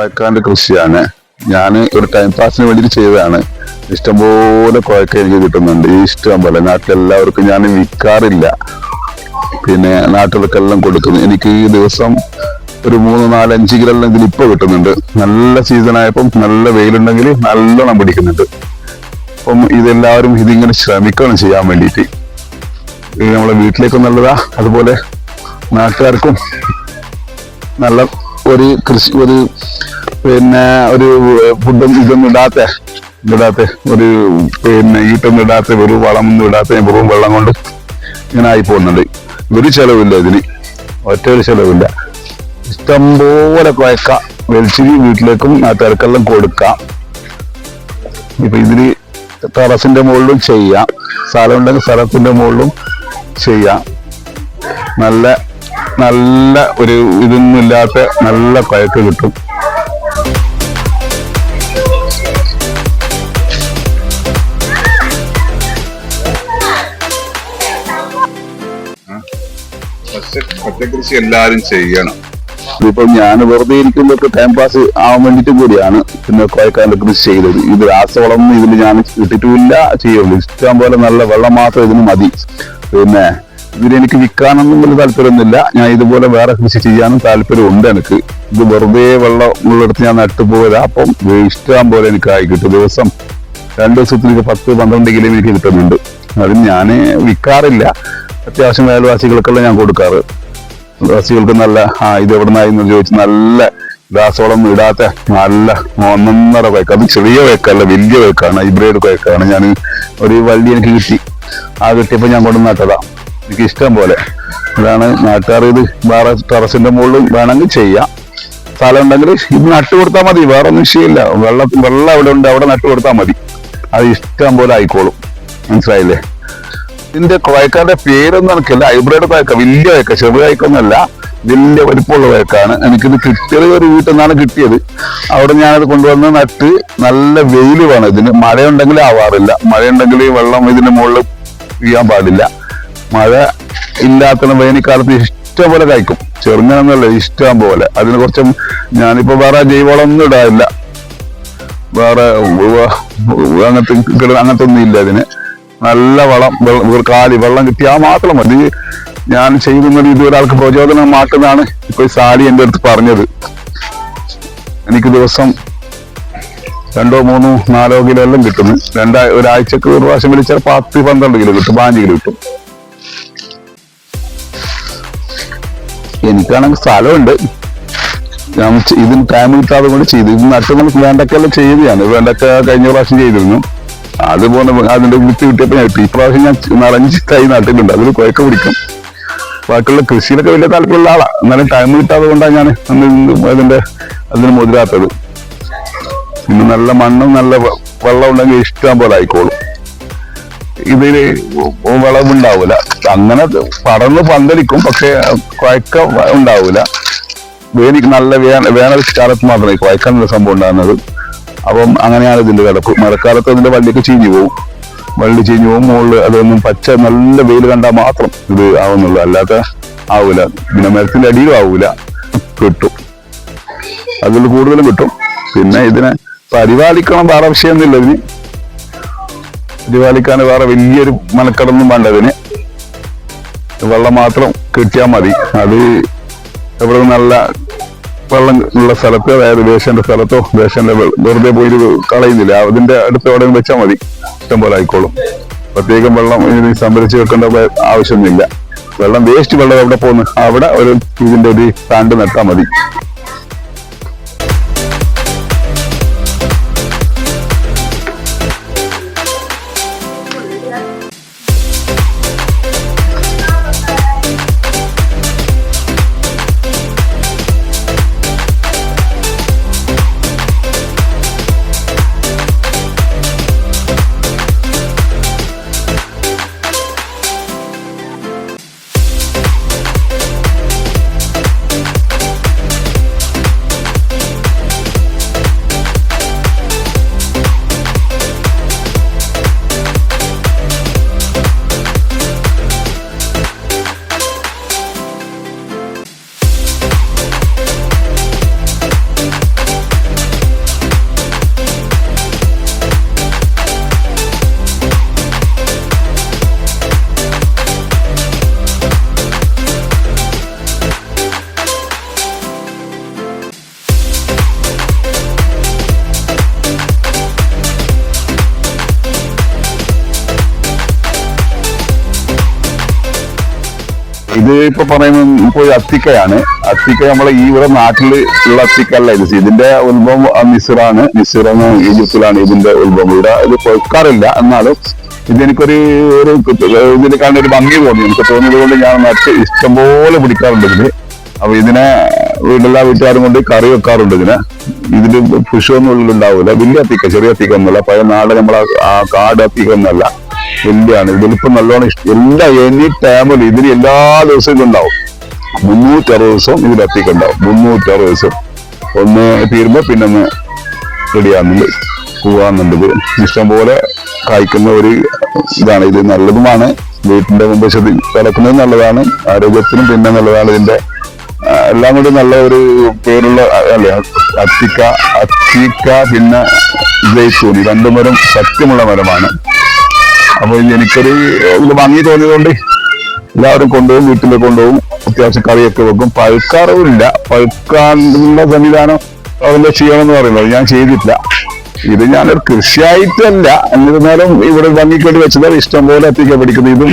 കോയക്കാന്റെ കൃഷിയാണ്. ഞാൻ ഒരു ടൈം പാസിന് വേണ്ടിയിട്ട് ചെയ്തതാണ്. ഇഷ്ടംപോലെ കോയക്ക എനിക്ക് കിട്ടുന്നുണ്ട്. ഇഷ്ടം പോലെ. നാട്ടിലെല്ലാവർക്കും ഞാൻ വിൽക്കാറില്ല. പിന്നെ നാട്ടുകാർക്കെല്ലാം കൊടുക്കുന്നു. എനിക്ക് ഈ ദിവസം ഒരു മൂന്ന് നാല് അഞ്ച് കിലോ ഇതിൽ ഇപ്പൊ കിട്ടുന്നുണ്ട്. നല്ല സീസൺ ആയപ്പം നല്ല വെയിലുണ്ടെങ്കിൽ നല്ലോണം പിടിക്കുന്നുണ്ട്. അപ്പം ഇതെല്ലാവരും ഇതിങ്ങനെ ശ്രമിക്കണം ചെയ്യാൻ വേണ്ടിയിട്ട്. ഇത് നമ്മളെ വീട്ടിലേക്കും നല്ലതാ അതുപോലെ നാട്ടുകാർക്കും നല്ല ഒരു കൃഷി ഒരു പിന്നെ ഒരു ഫുഡും ഇതൊന്നും ഇടാത്ത ഇടാത്ത ഒരു പിന്നെ ഈട്ടൊന്നും ഇടാത്ത വെറും വളമൊന്നും ഇടാത്ത വെറും വെള്ളം കൊണ്ട് ഇങ്ങനെ ആയി പോകുന്നുണ്ട്. ഒരു ചെലവില്ല ഇതിന്. ഒറ്റ ഒരു ചെലവില്ല. ഇഷ്ടംപോലെ കുഴക്ക വെളിച്ചിരി വീട്ടിലേക്കും ആ തിരക്കെല്ലാം കൊടുക്കാം. ഇപ്പൊ ഇതിന് ടെറസിന്റെ മുകളിലും ചെയ്യാം. സ്ഥലം ഉണ്ടെങ്കിൽ സ്ഥലത്തിന്റെ മുകളിലും ചെയ്യാം. നല്ല നല്ല ഒരു ഇതൊന്നും ഇല്ലാത്ത നല്ല കയക്ക് കിട്ടും. പച്ചക്കൃഷി എല്ലാരും ചെയ്യണം. ഇപ്പൊ ഞാൻ വെറുതെ ഇരിക്കുമ്പോ ടൈം പാസ് ആവാൻ വേണ്ടിട്ടും കൂടിയാണ് പിന്നെ കോയക്കാന്റെ കൃഷി ചെയ്തത്. ഇത് രാസവളം ഇതിൽ ഞാൻ ഇട്ടിട്ടുമില്ല ചെയ്യുള്ളൂ ഇഷ്ടം പോലെ നല്ല വെള്ളം മാത്രം ഇതിന് മതി. പിന്നെ ഇതിലെനിക്ക് വിൽക്കാനൊന്നും വലിയ താല്പര്യമൊന്നുമില്ല. ഞാൻ ഇതുപോലെ വേറെ കൃഷി ചെയ്യാനും താല്പര്യമുണ്ട് എനിക്ക്. ഇത് വെറുതെ വെള്ളം ഉള്ളിടത്ത് ഞാൻ നട്ടുപോയത് അപ്പം ഇഷ്ടം പോലെ എനിക്ക് ആയി കിട്ടും. ദിവസം രണ്ട് ദിവസത്തിൽ എനിക്ക് പത്ത് പന്ത്രണ്ട് കിലോ എനിക്ക് കിട്ടുന്നുണ്ട്. അതിന് ഞാൻ വിൽക്കാറില്ല. അത്യാവശ്യം അയൽവാസികൾക്കെല്ലാം ഞാൻ കൊടുക്കാറ്. അയൽവാസികൾക്ക് നല്ല ആ ഇത് എവിടെ നിന്നായിരുന്നു ചോദിച്ച് നല്ല രാസവളം ഇടാത്ത നല്ല ഒന്നൊന്നര വേക്ക അത് ചെറിയ വേക്കല്ല വലിയ വേക്കാണ് ഹൈബ്രിഡ് വേക്കാണ് ഞാൻ ഒരു വള്ളി എനിക്ക് കിട്ടി. ആ കിട്ടിയപ്പോൾ ഞാൻ കൊണ്ട് എനിക്ക് ഇഷ്ടം പോലെ. അതാണ് നാട്ടുകാർ ഇത് വേറെ ടെറസിന്റെ മുകളിൽ വേണമെങ്കിൽ ചെയ്യാം. സ്ഥലം ഉണ്ടെങ്കിൽ ഇത് നട്ടു കൊടുത്താൽ മതി വേറെ ഒന്നും വിഷയമില്ല. വെള്ളം വെള്ളം അവിടെ ഉണ്ട് അവിടെ നട്ടു കൊടുത്താൽ മതി. അത് ഇഷ്ടം പോലെ ആയിക്കോളും. മനസ്സിലായില്ലേ? ഇതിന്റെ കോയക്കാരുടെ പേരൊന്നും എനിക്കില്ല. ഹൈബ്രിഡ് കോയക്ക വലിയ കോയക്ക ചെറിയ കോയക്കൊന്നല്ല വലിയ വലിപ്പമുള്ള കോയക്കാണ്. എനിക്കിത് കിട്ടിയത് ഒരു വീട്ടിൽ നിന്നാണ് കിട്ടിയത്. അവിടെ ഞാനത് കൊണ്ടുവന്ന് നട്ട് നല്ല വെയിൽ വേണം. ഇതിന് മഴയുണ്ടെങ്കിൽ ആവാറില്ല. മഴയുണ്ടെങ്കിൽ വെള്ളം ഇതിന്റെ മുകളിൽ വീഴാൻ പാടില്ല. മഴ ഇല്ലാത്ത വേനൽക്കാലത്ത് ഇഷ്ടം പോലെ കഴിക്കും. ചെറുങ്ങനൊന്നുമല്ല ഇഷ്ടം പോലെ. അതിനെ കുറച്ചും ഞാനിപ്പോ വേറെ ജൈവവളം ഒന്നും ഇടാറില്ല. വേറെ അങ്ങനത്തെ അങ്ങനത്തെ ഒന്നും ഇല്ല അതിന് നല്ല വളം കാലി വെള്ളം കിട്ടിയാൽ മാത്രം മതി. ഞാൻ ചെയ്യുന്നത് ഇത് ഒരാൾക്ക് പ്രചോദനമാക്കുന്നതാണ് ഇപ്പൊ സാലി എന്റെ അടുത്ത് പറഞ്ഞത്. എനിക്ക് ദിവസം രണ്ടോ മൂന്നോ നാലോ കിലോ എല്ലാം കിട്ടുന്നു. രണ്ടാ ഒരാഴ്ചക്ക് ഒരു പ്രാവശ്യം വിളിച്ചാൽ പത്ത് പന്ത്രണ്ട് കിലോ കിട്ടും പതിനഞ്ച് കിലോ കിട്ടും. എനിക്കാണെങ്കിൽ സ്ഥലമുണ്ട്. ഞാൻ ഇതിന് ടൈം കിട്ടാതെ കൊണ്ട് ചെയ്തു. ഇത് നട്ട് നമുക്ക് വേണ്ടക്കെല്ലാം ചെയ്തതാണ് വേണ്ടക്ക കഴിഞ്ഞ പ്രാവശ്യം ചെയ്തിരുന്നു. അതുപോലെ അതിന്റെ വിത്ത് കിട്ടിയപ്പോൾ ഞാൻ. ഈ പ്രാവശ്യം ഞാൻ നിറഞ്ഞ് തൈ നട്ടിട്ടുണ്ട്. അതിൽ കുഴക്ക പിടിക്കും. ബാക്കിയുള്ള കൃഷിയിലൊക്കെ വലിയ താല്പര്യമുള്ള ആളാണ് എന്നാലും ടൈം കിട്ടാതെ കൊണ്ടാണ് ഞാൻ അതിന്റെ അതിന് മുതിരാത്തത് പിന്നെ നല്ല മണ്ണും നല്ല വെള്ളം ഉണ്ടെങ്കിൽ ഇഷ്ടം പോലെ ആയിക്കോളും. ഇതിൽ വിളവുണ്ടാവൂല. അങ്ങനെ പടർന്ന് പന്തലിക്കും പക്ഷെ കുഴക്ക ഉണ്ടാവൂല. വേനിക്ക് നല്ല വേന വേനൽ കാലത്ത് മാത്രമേ കുഴക്ക ഒരു സംഭവം ഉണ്ടാകുന്നത്. അപ്പം അങ്ങനെയാണ് ഇതിന്റെ കിടപ്പ്. മഴക്കാലത്ത് ഇതിന്റെ വള്ളിയൊക്കെ ചീഞ്ഞു പോകും വള്ളി ചീഞ്ഞു പോകും മുകളിൽ അതൊന്നും പച്ച നല്ല വെയിൽ കണ്ടാൽ മാത്രം ഇത് ആവുന്നുള്ളൂ. അല്ലാതെ ആവൂല. പിന്നെ മരത്തിന്റെ അടിയിലും ആവൂല. കിട്ടും. അതിൽ കൂടുതലും കിട്ടും. പിന്നെ ഇതിനെ പരിപാലിക്കണം വേറെ വിഷയമൊന്നുമില്ല ഇതിന് പരിപാലിക്കാൻ വേറെ വലിയൊരു മനക്കടൊന്നും വേണ്ട ഇതിന്. വെള്ളം മാത്രം കിട്ടിയാൽ മതി. അത് എവിടെ നല്ല വെള്ളം ഉള്ള സ്ഥലത്ത് അതായത് ദേശന്റെ സ്ഥലത്തോ ദേശന്റെ വെറുതെ പോയി കളയുന്നില്ല. അതിന്റെ അടുത്ത് എവിടെ വെച്ചാൽ മതി. ഇഷ്ടം പോലെ ആയിക്കോളും. പ്രത്യേകം വെള്ളം ഇനി സംഭരിച്ച് വെക്കേണ്ട ആവശ്യമൊന്നുമില്ല. വെള്ളം വേസ്റ്റ് വെള്ളം എവിടെ പോകുന്നു അവിടെ ഒരു ഇതിന്റെ ഒരു ടാണ്ട് നട്ടാൽ മതി. ഇത് ഇപ്പൊ പറയുന്നത് ഇപ്പൊ അത്തിക്കയാണ്. അത്തിക്ക നമ്മളെ ഈ ഇവിടെ നാട്ടിൽ ഉള്ള അത്തിക്കല്ല ഇത്. ഇതിന്റെ ഉത്ഭവം നിസിറാണ് നിസിർ ഈജിപ്തിലാണ് ഇതിന്റെ ഉത്ഭവം. ഇവിടെ ഇത് പൊയ്ക്കാറില്ല. എന്നാലും ഇതെനിക്കൊരു ഒരു ഇതിൽ കാണുന്ന ഒരു ഭംഗി തോന്നി. എനിക്ക് തോന്നിയത് കൊണ്ട് ഞാൻ നട്ട് ഇഷ്ടംപോലെ പിടിക്കാറുണ്ട് ഇതിന്. അപ്പൊ ഇതിനെ വീടെല്ലാ വീട്ടുകാരും കൊണ്ട് കറി വെക്കാറുണ്ട് ഇതിനെ. ഇതിന് പുഷൊന്നും ഉള്ളിലുണ്ടാവില്ല വലിയ അത്തിക്ക ചെറിയ അത്തിക്ക ഒന്നുമല്ല. പഴയ നാട് നമ്മളെ ആ കാട് അത്തിക്ക ഒന്നല്ല വലിയാണ്. ഇതിലിപ്പോ നല്ലോണം എല്ലാ എനി ടൈമിലും ഇതിന് എല്ലാ ദിവസവും ഇതുണ്ടാവും. മുന്നൂറ്ററുപത് ദിവസവും ഇതിൽ അത്തിക്ക ഉണ്ടാവും. മുന്നൂറ്ററുപത് ദിവസം. ഒന്ന് തീരുമ്പോ പിന്നെ ഒന്ന് റെഡിയാകുന്നുണ്ട് ഇത് ഇഷ്ടംപോലെ കായ്ക്കുന്ന ഒരു ഇതാണ്. ഇത് നല്ലതുമാണ്. വീട്ടിന്റെ മുമ്പ് ശ്രദ്ധി കിടക്കുന്നത് നല്ലതാണ്. ആരോഗ്യത്തിനും പിന്നെ നല്ലതാണ് ഇതിന്റെ എല്ലാം കൂടി നല്ല ഒരു പേരുള്ള അല്ലെ അത്തിക്ക അത്തിക്ക പിന്നെ ജയ്സൂൺ ഈ രണ്ടു മരം സത്യമുള്ള മരമാണ്. അപ്പൊ എനിക്കൊരു ഇത് ഭംഗി തോന്നിയതുകൊണ്ട് എല്ലാവരും കൊണ്ടുപോകും വീട്ടിൽ കൊണ്ടുപോകും അത്യാവശ്യം കറിയൊക്കെ വെക്കും. പഴുക്കാറുമില്ല പഴുക്കാനുള്ള സംവിധാനം അതിന്റെ ചെയ്യണമെന്ന് പറയുന്നത് ഞാൻ ചെയ്തിട്ടില്ല. ഇത് ഞാനൊരു കൃഷിയായിട്ടല്ല. എന്നിരുന്നാലും ഇവിടെ ഭംഗിക്കേണ്ടി വെച്ചത് ഇഷ്ടം പോലെ എത്തിക്കാൻ പിടിക്കുന്നത് ഇതും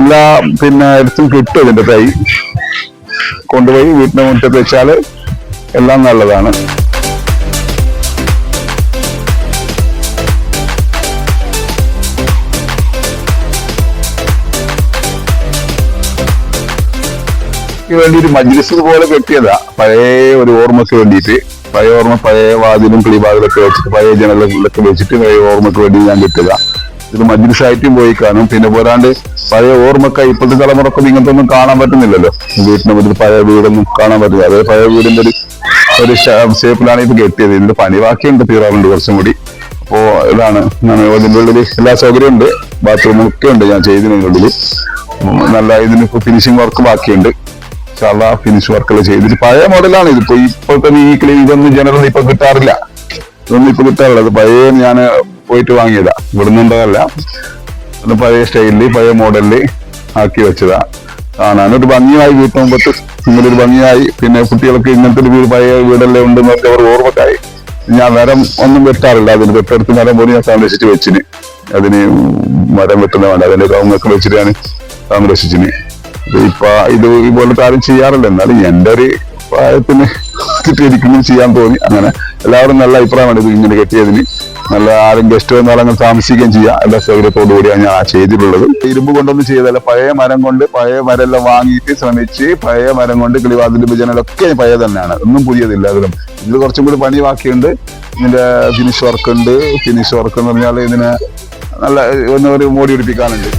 എല്ലാ പിന്നെ എടുത്തും കിട്ടും ഇതിന്റെ തൈ. കൊണ്ടുപോയി വീട്ടിന്റെ മുറ്റത്ത് വെച്ചാൽ എല്ലാം നല്ലതാണ്. ക്ക് വേണ്ടി ഒരു മജ്ലിസ് പോലെ കെട്ടിയതാ. പഴയ ഒരു ഓർമ്മക്ക് വേണ്ടിയിട്ട്. പഴയ ഓർമ്മ പഴയ വാതിലും കിളിവാതിലൊക്കെ വെച്ചിട്ട് പഴയ ജനലൊക്കെ വെച്ചിട്ട് പഴയ ഓർമ്മക്ക് വേണ്ടി ഞാൻ കെട്ടിയതാ. ഇത് മജ്ലിസായിട്ടും പോയി കാണും. പിന്നെ പോരാണ്ട് പഴയ ഓർമ്മക്ക ഇപ്പോഴത്തെ തലമുറക്കും ഇങ്ങനത്തെ ഒന്നും കാണാൻ പറ്റുന്നില്ലല്ലോ. വീട്ടിനെ മുതൽ പഴയ വീടൊന്നും കാണാൻ പറ്റില്ല. അതായത് പഴയ വീടിന്റെ ഒരു ഒരു ഷേപ്പിലാണ് ഇത് കെട്ടിയത്. ഇതിന്റെ പണി ബാക്കിയുണ്ട് തീരാറുണ്ട് കുറച്ചും കൂടി. അപ്പോ ഇതാണ് അതിന്റെ ഉള്ളിൽ എല്ലാ സൗകര്യവും ഉണ്ട്. ബാത്റൂമൊക്കെ ഉണ്ട് ഞാൻ ചെയ്തതിനുള്ളിൽ നല്ല ഇതിന് ഫിനിഷിംഗ് വർക്ക് ബാക്കിയുണ്ട്. ചള ഫിനിഷ് വർക്കുകൾ ചെയ്തിട്ട് പഴയ മോഡലാണ് ഇത് ഇപ്പൊ ഇപ്പോഴത്തെ ഈ ഇതൊന്നും ജനറൽ ഇപ്പൊ കിട്ടാറില്ല. ഇതൊന്നും ഇപ്പൊ കിട്ടാറില്ല. അത് പഴയ ഞാൻ പോയിട്ട് വാങ്ങിയതാ. ഇവിടുന്നുണ്ടതല്ല അത് പഴയ സ്റ്റൈലിൽ പഴയ മോഡലിൽ ആക്കി വെച്ചതാ. കാണാൻ ഒരു ഭംഗിയായി വീട്ടു മുമ്പത്ത് ഇങ്ങനെ ഒരു ഭംഗിയായി. പിന്നെ കുട്ടികൾക്ക് ഇങ്ങനത്തെ ഒരു വീട് പഴയ വീടല്ലേ ഉണ്ടെന്ന് പറഞ്ഞ അവർ ഓർമ്മക്കായി. ഞാൻ മരം ഒന്നും വെട്ടാറില്ല. അതിന് തൊട്ടടുത്ത് മരം പോലും ഞാൻ സംരക്ഷിച്ച് വെച്ചിന്. അതിന് മരം വെട്ടുന്ന വേണ്ട അതിന്റെ കവുങ്ങൊക്കെ വെച്ചിട്ട് ഞാൻ സംരക്ഷിച്ചിന്. ഇപ്പൊ ഇത് ഇതുപോലത്തെ ആരും ചെയ്യാറില്ല. എന്നാലും എന്റെ ഒരു പ്രായത്തിന് കിട്ടിയിരിക്കുന്നു ചെയ്യാൻ തോന്നി. അങ്ങനെ എല്ലാവരും നല്ല അഭിപ്രായമാണ് ഇത് ഇങ്ങനെ കെട്ടിയതിന്. നല്ല ആരും ഗസ്റ്റ് വന്നാൽ അങ്ങനെ താമസിക്കുകയും ചെയ്യാം. എല്ലാ സൗകര്യത്തോടു കൂടിയാണ് ഞാൻ ചെയ്തിട്ടുള്ളത്. ഇരുമ്പ് കൊണ്ടൊന്നും ചെയ്തല്ല പഴയ മരം കൊണ്ട് പഴയ മരം എല്ലാം വാങ്ങിയിട്ട് ശ്രമിച്ച് പഴയ മരം കൊണ്ട് കിളിവാതിൽ ഭജനകളൊക്കെ പഴയ തന്നെയാണ്. ഒന്നും പുതിയതില്ല അതിലും. ഇതിൽ കുറച്ചും കൂടി പണി ബാക്കിയുണ്ട്. ഇതിന്റെ ഫിനിഷ് വർക്ക് ഉണ്ട്. ഫിനിഷ് വർക്ക് എന്ന് പറഞ്ഞാൽ ഇതിനെ നല്ല ഒന്ന് ഒരു മോടി പിടിപ്പിക്കാനുണ്ട്.